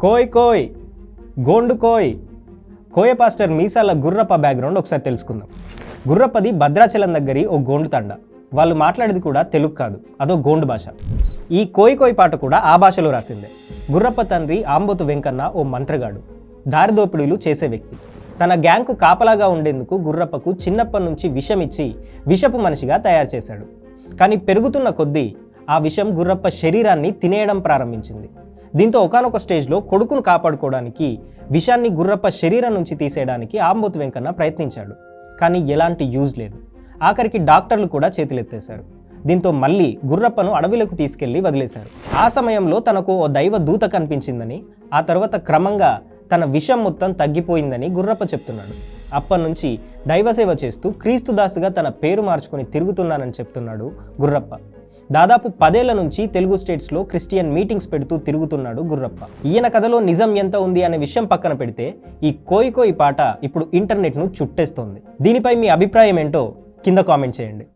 కోయ్ కోయ్ గోండు కోయ్. కోయ పాస్టర్ మీసాల గుర్రప్ప బ్యాక్గ్రౌండ్ ఒకసారి తెలుసుకుందాం. గుర్రప్పది భద్రాచలం దగ్గరి ఓ గోండు తండ. వాళ్ళు మాట్లాడేది కూడా తెలుగు కాదు అదో గోండు భాష. ఈ కోయ్ కోయ్ పాట కూడా ఆ భాషలో రాసిందే. గుర్రప్ప తండ్రి ఆంబోతు వెంకన్న ఓ మంత్రగాడు. దారిదోపిడీలు చేసే వ్యక్తి. తన గ్యాంగ్కు కాపలాగా ఉండేందుకు గుర్రప్పకు చిన్నప్పటి నుంచి విషం ఇచ్చి విషపు మనిషిగా తయారు చేశాడు. కానీ పెరుగుతున్న కొద్దీ ఆ విషం గుర్రప్ప శరీరాన్ని తినేయడం ప్రారంభించింది. దీంతో ఒకానొక స్టేజ్లో కొడుకును కాపాడుకోవడానికి విషాన్ని గుర్రప్ప శరీరం నుంచి తీసేయడానికి ఆంబోతు వెంకన్న ప్రయత్నించాడు. కానీ ఎలాంటి యూజ్ లేదు. ఆఖరికి డాక్టర్లు కూడా చేతులెత్తేశారు. దీంతో మళ్ళీ గుర్రప్పను అడవిలోకి తీసుకెళ్ళి వదిలేశారు. ఆ సమయంలో తనకు ఓ దైవ దూత కనిపించిందని ఆ తర్వాత క్రమంగా తన విషం మొత్తం తగ్గిపోయిందని గుర్రప్ప చెప్తున్నాడు. అప్పటి నుంచి దైవసేవ చేస్తూ క్రీస్తుదాసుగా తన పేరు మార్చుకుని తిరుగుతున్నానని చెప్తున్నాడు గుర్రప్ప. దాదాపు పదేళ్ళ నుంచి తెలుగు స్టేట్స్లో క్రిస్టియన్ మీటింగ్స్ పెడుతూ తిరుగుతున్నాడు గుర్రప్ప. ఈయన కథలో నిజం ఎంత ఉంది అనే విషయం పక్కన పెడితే ఈ కోయి కోయి పాట ఇప్పుడు ఇంటర్నెట్ను చుట్టేస్తోంది. దీనిపై మీ అభిప్రాయం ఏంటో కింద కామెంట్ చేయండి.